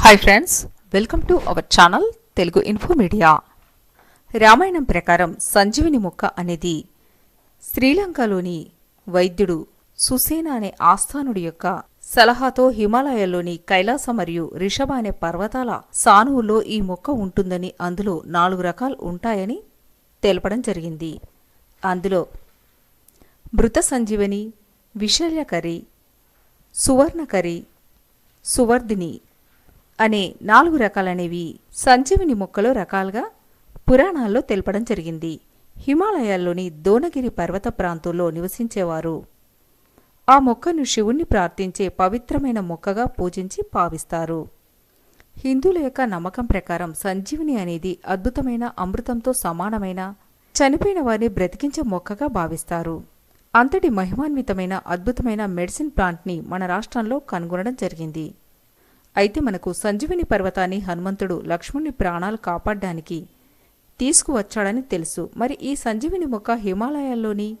Hi friends welcome to our channel Telugu info media Ramayanam ప్రకారం సంజీవిని మొక్క అనేది శ్రీలంకలోని వైద్యుడు సుసేన అనే ఆస్థానుడి యొక్క సలహాతో హిమాలయాల్లోని కైలాస మరియు రిషభ అనే పర్వతాల సానువులో ఈ మొక్క ఉంటుందని అందులో నాలుగు రకాలు ఉంటాయని తెలపడం జరిగింది. అందులో మృత సంజీవని విశల్యకరి సువర్ణకరి సువర్ధిని అనే నాలుగు రకాలనేవి సంజీవిని మొక్కలో రకాలుగా పురాణాల్లో తెలపడం జరిగింది. హిమాలయాల్లోని దోనగిరి పర్వత ప్రాంతంలో నివసించేవారు. ఆ మొక్కను శివుణ్ణి ప్రార్థించే పవిత్రమైన మొక్కగా పూజించి భావిస్తారు హిందువుల యొక్క నమ్మకం ప్రకారం సంజీవిని అనేది అద్భుతమైన అమృతంతో సమానమైన చనిపోయిన వారిని బ్రతికించే మొక్కగా భావిస్తారు. అంతటి మహిమాన్వితమైన అద్భుతమైన మెడిసిన్ ప్లాంట్ని మన రాష్ట్రంలో కనుగొనడం జరిగింది. అయితే మనకు సంజీవిని పర్వతాన్ని హనుమంతుడు లక్ష్మణుని ప్రాణాలు కాపాడడానికి తీసుకువచ్చాడని తెలుసు. మరి ఈ సంజీవిని మొక్క హిమాలయాల్లోని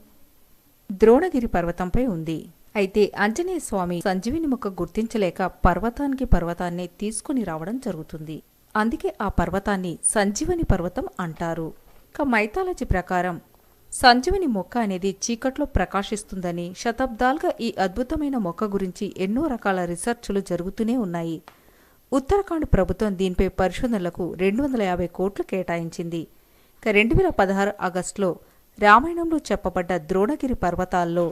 ద్రోణగిరి పర్వతంపై ఉంది. అయితే ఆంజనేయ స్వామి సంజీవిని మొక్క గుర్తించలేక పర్వతానికి పర్వతాన్ని తీసుకుని రావడం జరుగుతుంది. అందుకే ఆ పర్వతాన్ని సంజీవని పర్వతం అంటారు. ఇక మైథాలజీ ప్రకారం సంజీవని మొక్క అనేది చీకట్లో ప్రకాశిస్తుందని శతాబ్దాలుగా ఈ అద్భుతమైన మొక్క గురించి ఎన్నో రకాల రీసెర్చ్లు జరుగుతూనే ఉన్నాయి. ఉత్తరాఖండ్ ప్రభుత్వం దీనిపై పరిశోధనలకు రెండు వందల యాభై కోట్లు కేటాయించింది. ఇక రెండు వేల పదహారు ఆగస్టులో రామాయణంలో చెప్పబడ్డ ద్రోణగిరి పర్వతాల్లో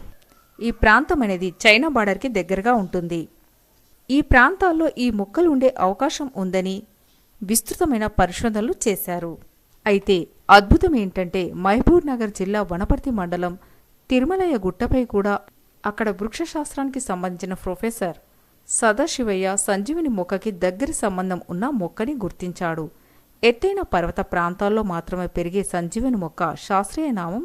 ఈ ప్రాంతం అనేది చైనా బార్డర్కి దగ్గరగా ఉంటుంది. ఈ ప్రాంతాల్లో ఈ మొక్కలు ఉండే అవకాశం ఉందని విస్తృతమైన పరిశోధనలు చేశారు. అయితే అద్భుతం ఏంటంటే మహబూబ్ నగర్ జిల్లా వనపర్తి మండలం తిరుమలయ గుట్టపై కూడా అక్కడ వృక్షశాస్త్రానికి సంబంధించిన ప్రొఫెసర్ సదాశివయ్య సంజీవిని మొక్కకి దగ్గరి సంబంధం ఉన్న మొక్కని గుర్తించాడు. ఎత్తైన పర్వత ప్రాంతాల్లో మాత్రమే పెరిగే సంజీవిని మొక్క శాస్త్రీయ నామం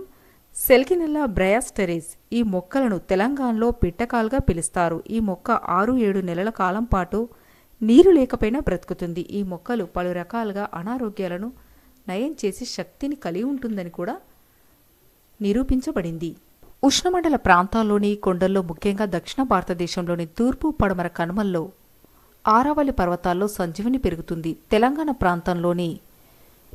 సెల్కినెల్లా బ్రయాస్టెరీస్. ఈ మొక్కలను తెలంగాణలో పిట్టకాలుగా పిలుస్తారు. ఈ మొక్క ఆరు ఏడు నెలల కాలం పాటు నీరు లేకపోయినా బ్రతుకుతుంది. ఈ మొక్కలు పలు రకాలుగా అనారోగ్యాలను నయం చేసే శక్తిని కలిగి ఉంటుందని కూడా నిరూపించబడింది. ఉష్ణమండల ప్రాంతాల్లోని కొండల్లో ముఖ్యంగా దక్షిణ భారతదేశంలోని తూర్పు పడమర కనుమల్లో ఆరావళి పర్వతాల్లో సంజీవని పెరుగుతుంది. తెలంగాణ ప్రాంతంలోని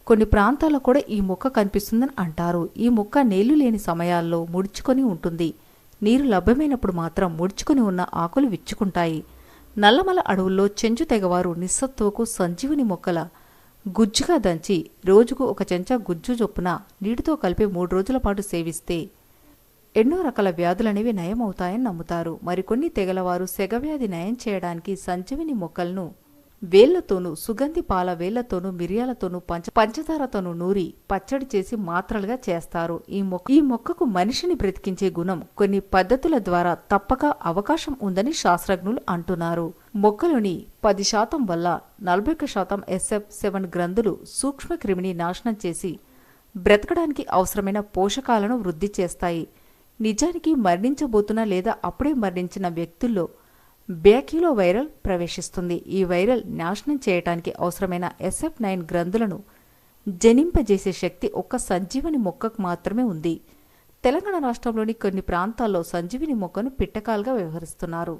కొన్ని ప్రాంతాల్లో కూడా ఈ మొక్క కనిపిస్తుందని అంటారు. ఈ మొక్క నీళ్ళు లేని సమయాల్లో ముడుచుకొని ఉంటుంది. నీరు లభ్యమైనప్పుడు మాత్రం ముడుచుకొని ఉన్న ఆకులు విచ్చుకుంటాయి. నల్లమల అడవుల్లో చెంచు తెగవారు నిస్సత్తువకు సంజీవుని మొక్కల గుజ్జుగా దంచి రోజుకు ఒక చెంచా గుజ్జు చొప్పున నీటితో కలిపి మూడు రోజుల పాటు సేవిస్తే ఎన్నో రకాల వ్యాధులనేవి నయమవుతాయని నమ్ముతారు. మరికొన్ని తెగలవారు సెగవ్యాధి నయం చేయడానికి సంజీవిని మొక్కలను వేళ్ళతోనూ సుగంధి పాల వేళ్ళతోనూ మిరియాలతోనూ పంచ పంచదారతోనూ నూరి పచ్చడి చేసి మాత్రలుగా చేస్తారు. ఈ మొక్క ఈ మొక్కకు మనిషిని బ్రతికించే గుణం కొన్ని పద్ధతుల ద్వారా తప్పక అవకాశం ఉందని శాస్త్రజ్ఞులు అంటున్నారు. మొక్కలోని పది శాతం వల్ల నలభై ఒక్క శాతం ఎస్ఎఫ్ సెవెన్ గ్రంథులు సూక్ష్మ క్రిమిని నాశనం చేసి బ్రతకడానికి అవసరమైన పోషకాలను వృద్ధి చేస్తాయి. నిజానికి మరణించబోతున్న లేదా అప్పుడే మరణించిన వ్యక్తుల్లో బ్యాక్యూలో వైరల్ ప్రవేశిస్తుంది. ఈ వైరల్ నాశనం చేయటానికి అవసరమైన ఎస్ఎఫ్ నైన్ గ్రంథులను జనింపజేసే శక్తి ఒక్క సంజీవని మొక్కకు మాత్రమే ఉంది. తెలంగాణ రాష్ట్రంలోని కొన్ని ప్రాంతాల్లో సంజీవిని మొక్కను పిట్టకాలుగా వ్యవహరిస్తున్నారు.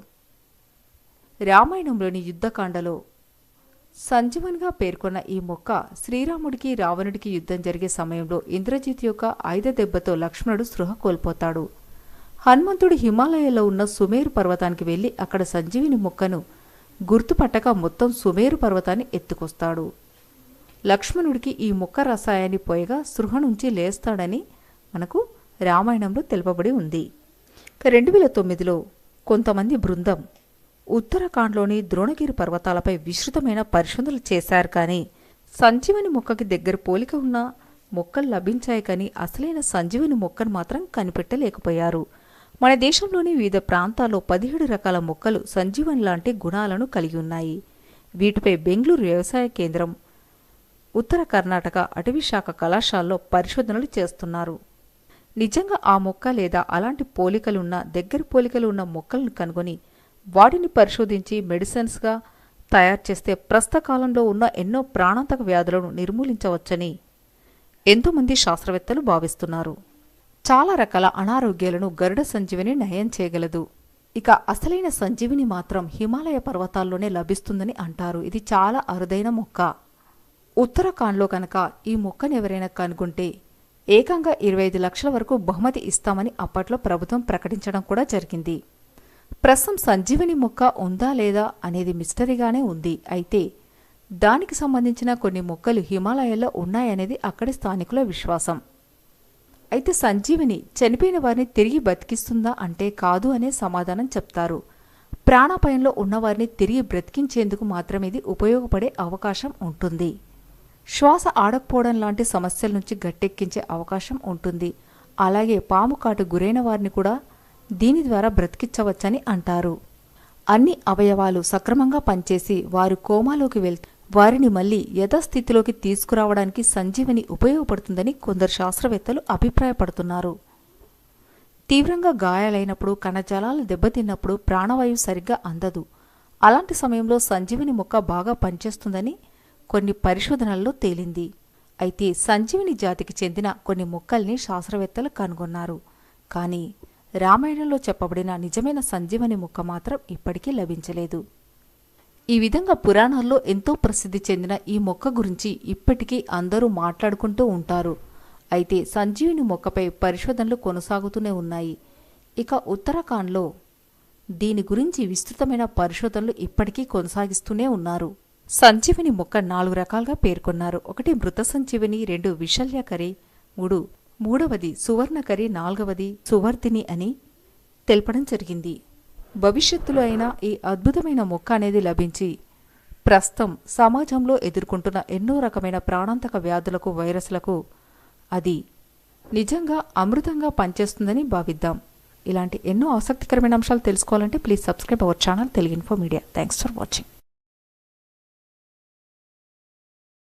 రామాయణంలోని యుద్ధకాండలో సంజీవన్గా పేర్కొన్న ఈ మొక్క శ్రీరాముడికి రావణుడికి యుద్ధం జరిగే సమయంలో ఇంద్రజిత్ యొక్క ఆయుధ దెబ్బతో లక్ష్మణుడు స్పృహ కోల్పోతాడు. హనుమంతుడు హిమాలయాల్లో ఉన్న సుమేరు పర్వతానికి వెళ్ళి అక్కడ సంజీవిని మొక్కను గుర్తుపట్టక మొత్తం సుమేరు పర్వతాన్ని ఎత్తుకొస్తాడు. లక్ష్మణుడికి ఈ మొక్క రసాయాన్ని పోయగా సృహ నుంచి లేస్తాడని మనకు రామాయణంలో తెలుపబడి ఉంది. రెండు వేల తొమ్మిదిలో కొంతమంది బృందం ఉత్తరాఖండ్లోని ద్రోణగిరి పర్వతాలపై విస్తృతమైన పరిశోధనలు చేశారు కానీ సంజీవని మొక్కకి దగ్గర పోలిక ఉన్న మొక్కలు లభించాయి కానీ అసలైన సంజీవని మొక్కను మాత్రం కనిపెట్టలేకపోయారు. మన దేశంలోని వివిధ ప్రాంతాల్లో పదిహేడు రకాల మొక్కలు సంజీవన్ లాంటి గుణాలను కలిగి ఉన్నాయి. వీటిపై బెంగళూరు వ్యవసాయ కేంద్రం ఉత్తర కర్ణాటక అటవీ శాఖ కళాశాలలో పరిశోధనలు చేస్తున్నారు. నిజంగా ఆ మొక్క లేదా అలాంటి పోలికలున్న దగ్గర పోలికలు ఉన్న మొక్కలను కనుగొని వాటిని పరిశోధించి మెడిసిన్స్గా తయారు చేస్తే ప్రస్తుత కాలంలో ఉన్న ఎన్నో ప్రాణాంతక వ్యాధులను నిర్మూలించవచ్చని ఎంతోమంది శాస్త్రవేత్తలు భావిస్తున్నారు. చాలా రకాల అనారోగ్యాలను గరుడ సంజీవిని నయం చేయగలదు. ఇక అసలైన సంజీవిని మాత్రం హిమాలయ పర్వతాల్లోనే లభిస్తుందని అంటారు. ఇది చాలా అరుదైన మొక్క. ఉత్తరాఖండ్లో కనుక ఈ మొక్కను ఎవరైనా కనుగొంటే ఏకంగా ఇరవై ఐదు లక్షల వరకు బహుమతి ఇస్తామని అప్పట్లో ప్రభుత్వం ప్రకటించడం కూడా జరిగింది. ప్రస్తుతం సంజీవిని మొక్క ఉందా లేదా అనేది మిస్టరీగానే ఉంది. అయితే దానికి సంబంధించిన కొన్ని మొక్కలు హిమాలయాల్లో ఉన్నాయనేది అక్కడి స్థానికుల విశ్వాసం. అయితే సంజీవిని చనిపోయిన వారిని తిరిగి బతికిస్తుందా అంటే కాదు అనే సమాధానం చెప్తారు. ప్రాణాపాయంలో ఉన్నవారిని తిరిగి బ్రతికించేందుకు మాత్రమే ఇది ఉపయోగపడే అవకాశం ఉంటుంది. శ్వాస ఆడకపోవడం లాంటి సమస్యల నుంచి గట్టెక్కించే అవకాశం ఉంటుంది. అలాగే పాము కాటు గురైన వారిని కూడా దీని ద్వారా బ్రతికించవచ్చని అంటారు. అన్ని అవయవాలు సక్రమంగా పనిచేసి వారు కోమాలోకి వెళ్ వారిని మళ్ళీ యథాస్థితిలోకి తీసుకురావడానికి సంజీవని ఉపయోగపడుతుందని కొందరు శాస్త్రవేత్తలు అభిప్రాయపడుతున్నారు. తీవ్రంగా గాయాలైనప్పుడు కణజాలాలు దెబ్బతిన్నప్పుడు ప్రాణవాయువు సరిగ్గా అందదు. అలాంటి సమయంలో సంజీవిని మొక్క బాగా పనిచేస్తుందని కొన్ని పరిశోధనల్లో తేలింది. అయితే సంజీవిని జాతికి చెందిన కొన్ని మొక్కల్ని శాస్త్రవేత్తలు కనుగొన్నారు. కానీ రామాయణంలో చెప్పబడిన నిజమైన సంజీవని మొక్క మాత్రం ఇప్పటికీ లభించలేదు. ఈ విధంగా పురాణాల్లో ఎంతో ప్రసిద్ధి చెందిన ఈ మొక్క గురించి ఇప్పటికీ అందరూ మాట్లాడుకుంటూ ఉంటారు. అయితే సంజీవిని మొక్కపై పరిశోధనలు కొనసాగుతూనే ఉన్నాయి. ఇక ఉత్తరాఖండ్లో దీని గురించి విస్తృతమైన పరిశోధనలు ఇప్పటికీ కొనసాగిస్తూనే ఉన్నారు. సంజీవిని మొక్క నాలుగు రకాలుగా పేర్కొన్నారు. ఒకటి మృత సంజీవిని రెండు విశల్యకరి మూడు మూడవది సువర్ణకరి నాలుగవది సువర్ధిని అని తెలపడం జరిగింది. భవిష్యత్తులో అయినా ఈ అద్భుతమైన మొక్క అనేది లభించి ప్రస్తుతం సమాజంలో ఎదుర్కొంటున్న ఎన్నో రకమైన ప్రాణాంతక వ్యాధులకు వైరస్లకు అది నిజంగా అమృతంగా పనిచేస్తుందని భావిద్దాం. ఇలాంటి ఎన్నో ఆసక్తికరమైన అంశాలు తెలుసుకోవాలంటే please subscribe our channel Telugu info media. Thanks for watching.